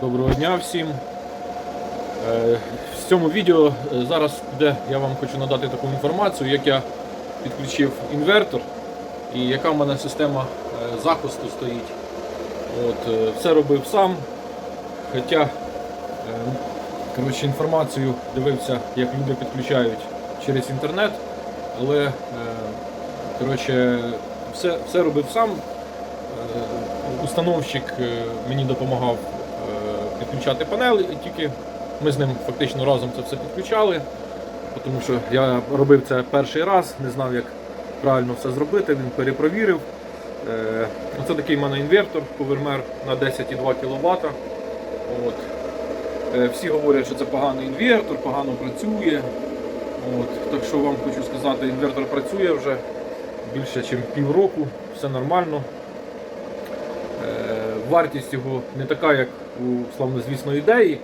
Доброго дня всім. Е, В цьому відео е, зараз де я вам хочу надати таку інформацію, як я підключив інвертор і яка в мене система е, захисту стоїть. От, все робив сам. Хоча коротше, інформацію дивився, як люди підключають через інтернет, але коротше, все, все робив сам. Установщик мені допомагав підключати панель, і тільки ми з ним фактично разом це все підключали, тому що я робив це перший раз, не знав, як правильно все зробити, він перепровірив. Е, Оце такий в мене інвертор Powermer на 10,2 кВт. От. Е, Всі говорять, що це поганий інвертор, погано працює. От. Так що вам хочу сказати, інвертор працює вже більше, ніж півроку, все нормально. Е, Вартість його не така, як у славнозвісної ідеї,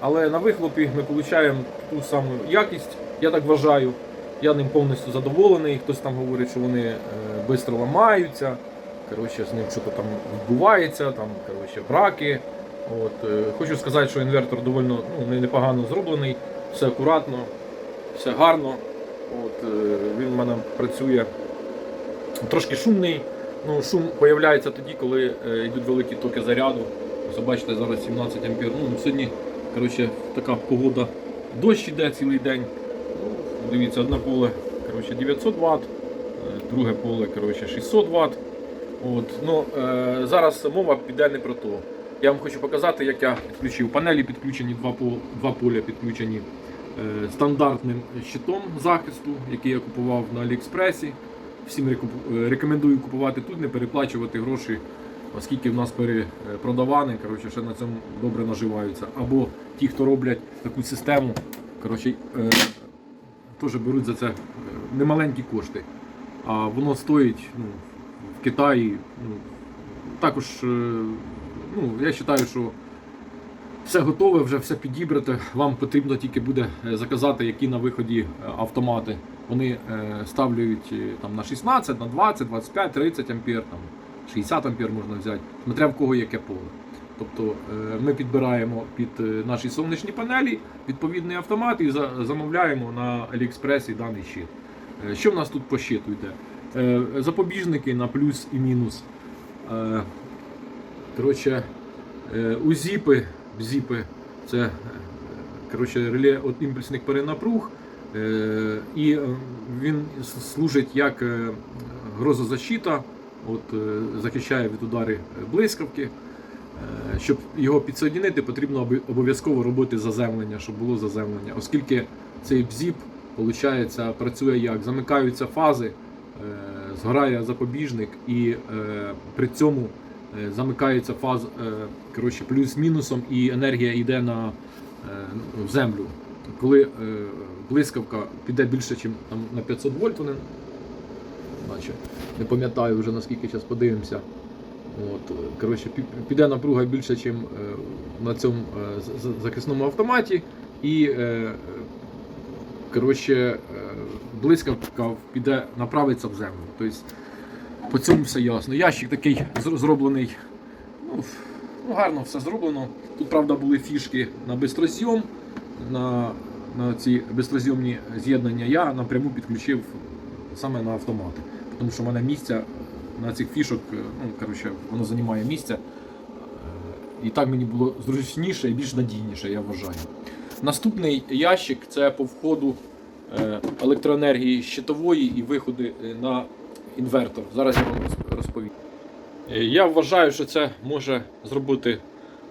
але на вихлопі ми отримуємо ту саму якість, я так вважаю. Я ним повністю задоволений. Хтось там говорить, що вони швидко ламаються. Коротше, з ним щось там відбувається, там коротше, браки. От, е, хочу сказати, що інвертор доволі ну, непогано зроблений, все акуратно, все гарно. От, е, він в мене працює трошки шумний. Ну, шум з'являється тоді, коли е, йдуть великі токи заряду. Ось бачите, зараз 17 ампер. Ну, сьогодні коротше, така погода. Дощ йде цілий день. Ну, дивіться, одне поле коротше, 900 Вт, друге поле коротше, 600 Вт. От, ну, е, зараз мова піде не про то. Я вам хочу показати, як я підключив. Панелі підключені, два, два поля підключені е, стандартним щитом захисту, який я купував на Аліекспресі. Всім е, рекомендую купувати тут, не переплачувати гроші, оскільки в нас перепродавани, коротше, ще на цьому добре наживаються. Або ті, хто роблять таку систему, коротше, е, теж беруть за це е, немаленькі кошти. А воно стоїть ну, в Китаї. Ну, також, е, ну, я вважаю, що все готове, вже все підібрате. Вам потрібно тільки буде е, заказати, які на виході е, автомати. Вони е, ставлюють там, на 16, на 20, 25, 30 ампер, там, 60 ампер можна взяти, смотря в кого яке поле. Тобто ми підбираємо під наші сонячні панелі відповідний автомат і замовляємо на Аліекспресі даний щит. Що в нас тут по щиту йде? Запобіжники на плюс і мінус. Коротше, узіпи, бзіпи це е, коротше, реле від імпульсних перенапруг. Е, І е, він служить як грозозащита, от, захищає від удари блискавки. Щоб його підсоединити, потрібно обов'язково робити заземлення, щоб було заземлення, оскільки цей бзіп виходить, працює як замикаються фази, згорає запобіжник, і при цьому замикається фаз е, коротше, плюс-мінусом, і енергія йде на, е, в землю. Коли е, блискавка піде більше, ніж на 500 вольт, вони, наче, не пам'ятаю вже наскільки зараз подивимося. От, е, коротше, піде напруга більше, ніж на цьому е, захисному автоматі. І е, е, коротше, е, блискавка піде, направиться в землю. Тобто, по цьому все ясно. Ящик такий зроблений. Ну, ну, гарно все зроблено. Тут, правда, були фішки на бистрозйом. На, на ці бистрозйомні з'єднання я напряму підключив саме на автомати. Тому що в мене місця на цих фішок, е, ну, коротше, воно займає місце. Е, І так мені було зручніше і більш надійніше, я вважаю. Наступний ящик це по входу е, електроенергії щитової і виходи на інвертор. Зараз я вам роз- розповім. Е, Я вважаю, що це може зробити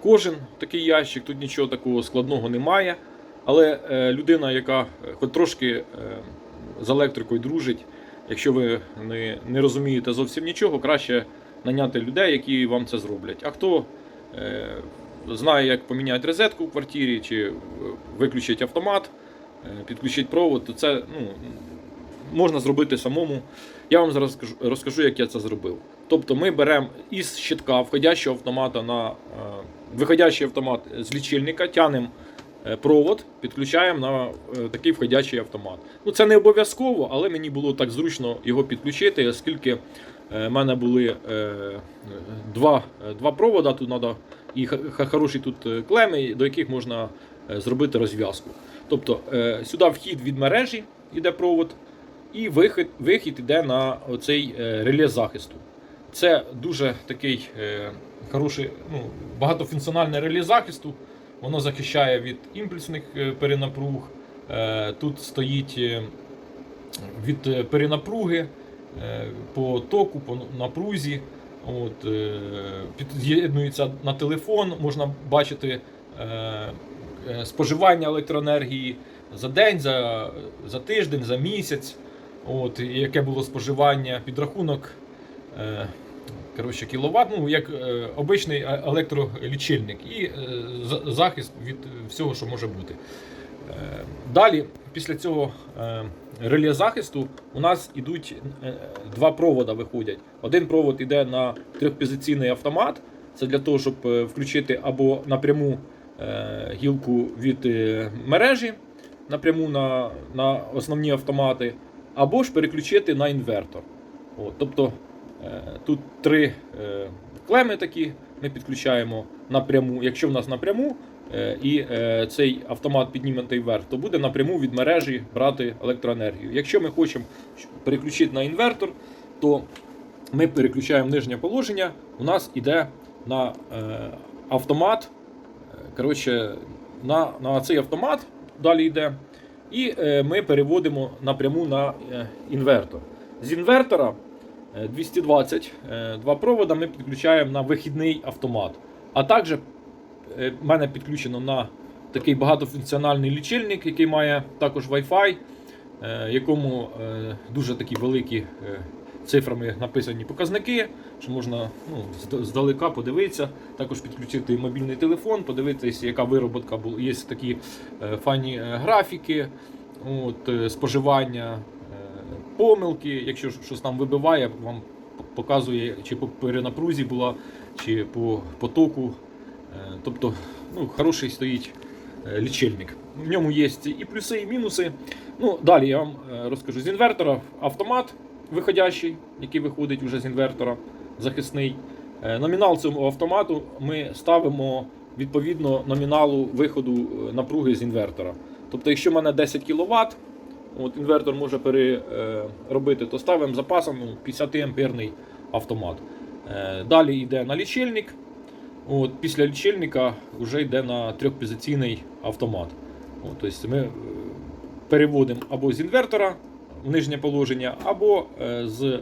кожен такий ящик. Тут нічого такого складного немає. Але е, людина, яка е, хоч трошки з електрикою дружить, якщо ви не, не розумієте зовсім нічого, краще наняти людей, які вам це зроблять. А хто знає, як поміняти розетку в квартирі чи виключити автомат, підключити провод, то це ну, можна зробити самому. Я вам зараз розкажу, як я це зробив. Тобто ми беремо із щитка входящого автомата на е, виходящий автомат з лічильника, тянемо е, провод, підключаємо на е, такий входящий автомат. Ну це не обов'язково, але мені було так зручно його підключити, оскільки в мене були два, два провода. Тут треба і хороші тут клеми, до яких можна зробити розв'язку. Тобто сюди вхід від мережі йде провод, і вихід, вихід йде на оцей е, реле захисту. Це дуже такий е, хороший, ну, багатофункціональне реле захисту. Воно захищає від імпульсних е, перенапруг. Е, тут стоїть е, від перенапруги е, по току, по напрузі. От, е, під'єднується на телефон, можна бачити е, споживання електроенергії за день, за, за тиждень, за місяць. От, і яке було споживання, підрахунок е, коротше, кіловат, ну, як е, обичний е- електролічильник і захист від всього, що може бути. Далі, після цього реле захисту, у нас ідуть е, два провода виходять. Один провод йде на трьохпозиційний автомат. Це для того, щоб включити або напряму гілку від мережі, напряму на, на основні автомати, або ж переключити на інвертор. От, тобто е, тут три е, клеми такі ми підключаємо напряму. Якщо в нас напряму, е, і цей автомат підніматий вверх, то буде напряму від мережі брати електроенергію. Якщо ми хочемо переключити на інвертор, то ми переключаємо нижнє положення, у нас йде на автомат. Коротше, на, на цей автомат далі йде. І е, ми переводимо напряму на е, інвертор. З інвертора е, 220 е, два провода ми підключаємо на вихідний автомат. А також в мене підключено на такий багатофункціональний лічильник, який має також Wi-Fi, якому дуже такі великі цифрами написані показники, що можна ну, здалека подивитися, також підключити мобільний телефон, подивитися, яка вироботка була. Є такі е, файні е, графіки, от, е, споживання, помилки. Якщо щось там вибиває, вам показує, чи по перенапрузі була, чи по потоку. Тобто, ну, хороший стоїть лічильник. В ньому є і плюси, і мінуси. Ну, далі я вам розкажу з інвертора автомат виходящий, який виходить вже з інвертора, захисний. Е, Номінал цього автомату ми ставимо відповідно номіналу виходу е, напруги з інвертора. Тобто, якщо в мене 10 кВт, от інвертор може переробити, то ставимо запасом ну, 50 амперний автомат. Е, Далі йде на лічильник. От, після лічильника вже йде на трьохпозиційний автомат. От, тобто ми е, переводимо або з інвертора нижнє положення, або е, з е,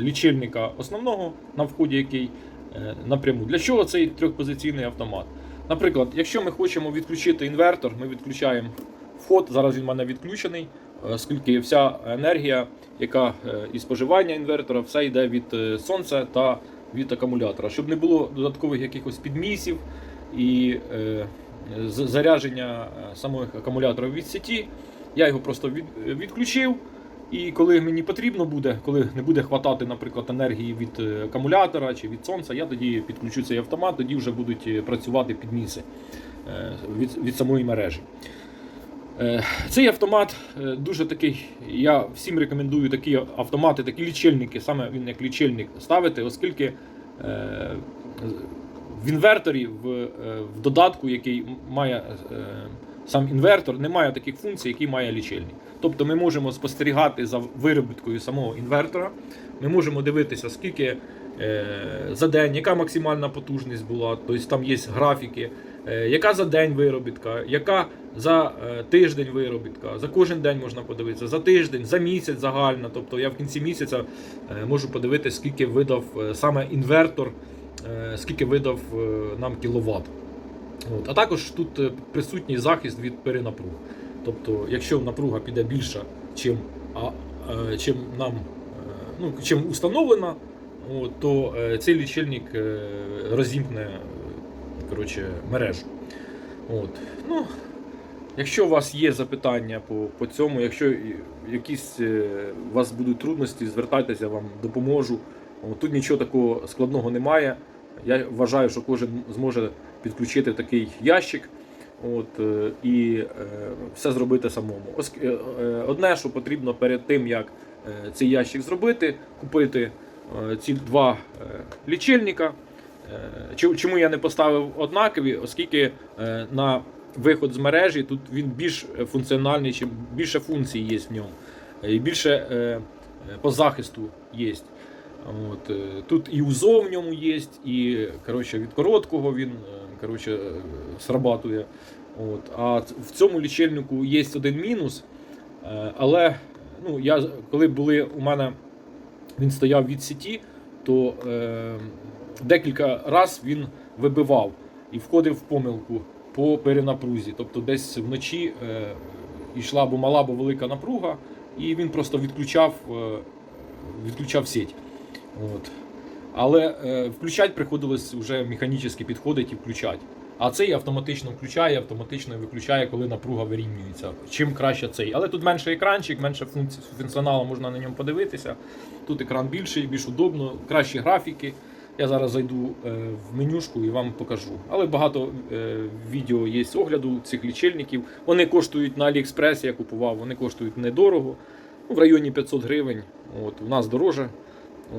лічильника основного, на вході який е, напряму. Для чого цей трьохпозиційний автомат? Наприклад, якщо ми хочемо відключити інвертор, ми відключаємо вход. Зараз він в мене відключений, оскільки вся енергія, яка і споживання інвертора, все йде від сонця та від акумулятора, щоб не було додаткових якихось підмісів і зарядження самих акумуляторів від сіті. Я його просто від, відключив. І коли мені потрібно буде, коли не буде хватати, наприклад, енергії від е, акумулятора чи від сонця, я тоді підключу цей автомат, тоді вже будуть е, працювати підміси е, від, від самої мережі. Цей автомат дуже такий. Я всім рекомендую такі автомати, такі лічильники, саме він як лічильник ставити, оскільки в інверторі, в, в додатку, який має сам інвертор, немає таких функцій, які має лічильник. Тобто ми можемо спостерігати за виробіткою самого інвертора, ми можемо дивитися, скільки е, за день, яка максимальна потужність була, тобто там є графіки, е, яка за день виробітка, яка за е, тиждень виробітка, за кожен день можна подивитися, за тиждень, за місяць загально. Тобто я в кінці місяця можу подивитися, скільки видав саме інвертор, скільки видав нам кіловат. От. А також тут е, присутній захист від перенапруг. Тобто, якщо напруга піде більша, чим, а, е, чим нам е, ну, чим установлено, от, то цей лічильник розімкне коротше, мережу. От. Ну, якщо у вас є запитання по, по цьому, якщо якісь у вас будуть трудності, звертайтеся, вам допоможу. Тут нічого такого складного немає. Я вважаю, що кожен зможе підключити такий ящик от, е, і е, все зробити самому. Е, Одне, що потрібно перед тим, як цей ящик зробити, купити ці два лічильника, чому я не поставив однакові, оскільки на виход з мережі тут він більш функціональний, чим більше функцій є в ньому. І більше по захисту є. От, тут і УЗО в ньому є, і коротше, від короткого він коротше, е, срабатує. От. А в цьому лічильнику є один мінус. Е, Але ну, я, коли були у мене він стояв від сіті, то е, декілька разів він вибивав і входив в помилку по перенапрузі. Тобто десь вночі е, йшла або мала, або велика напруга, і він просто відключав, е, відключав сеть. От. Але е, включати приходилось вже механічно підходити і включати. А цей автоматично включає, автоматично виключає, коли напруга вирівнюється. Чим краще цей. Але тут менше екранчик, менше функціоналу можна на ньому подивитися. Тут екран більший, більш удобно, кращі графіки. Я зараз зайду е, в менюшку і вам покажу. Але багато е, відео є з огляду цих лічильників. Вони коштують на AliExpress, я купував, вони коштують недорого, ну, в районі 500 гривень. От, у нас дороже.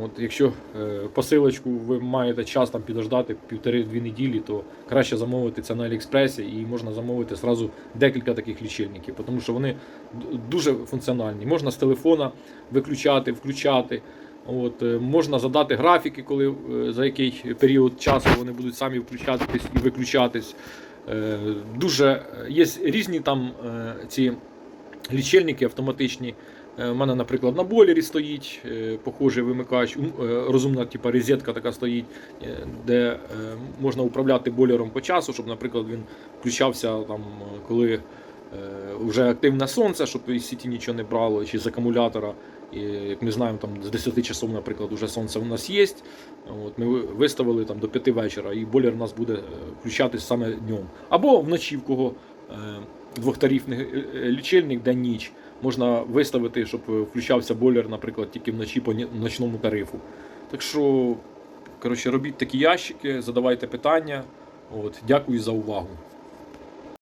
От, якщо е, посилочку ви маєте час там підождати півтори-дві неділі, то краще замовити це на Аліекспресі і можна замовити зразу декілька таких лічильників, тому що вони дуже функціональні. Можна з телефона виключати, включати. От, е, можна задати графіки, коли е, за який період часу вони будуть самі включатись і виключатись. Дуже є різні там ці лічильники автоматичні. Е, У мене, наприклад, на бойлері стоїть е, похожий вимикач, е, розумна типа розетка така стоїть, е, де е, можна управляти бойлером по часу, щоб, наприклад, він включався там, е, коли вже активне сонце, щоб із сіті нічого не брало, чи з акумулятора. І, як ми знаємо, там з 10 часов, наприклад, вже сонце у нас є. От, ми виставили там до 5 вечора, і бойлер у нас буде е, включатись саме днем. Або вночі, в кого е, двохтарифний е, е, лічильник день-ніч, можна виставити, щоб включався бойлер, наприклад, тільки вночі по ночному тарифу. Так що, коротше, робіть такі ящики, задавайте питання. От, дякую за увагу.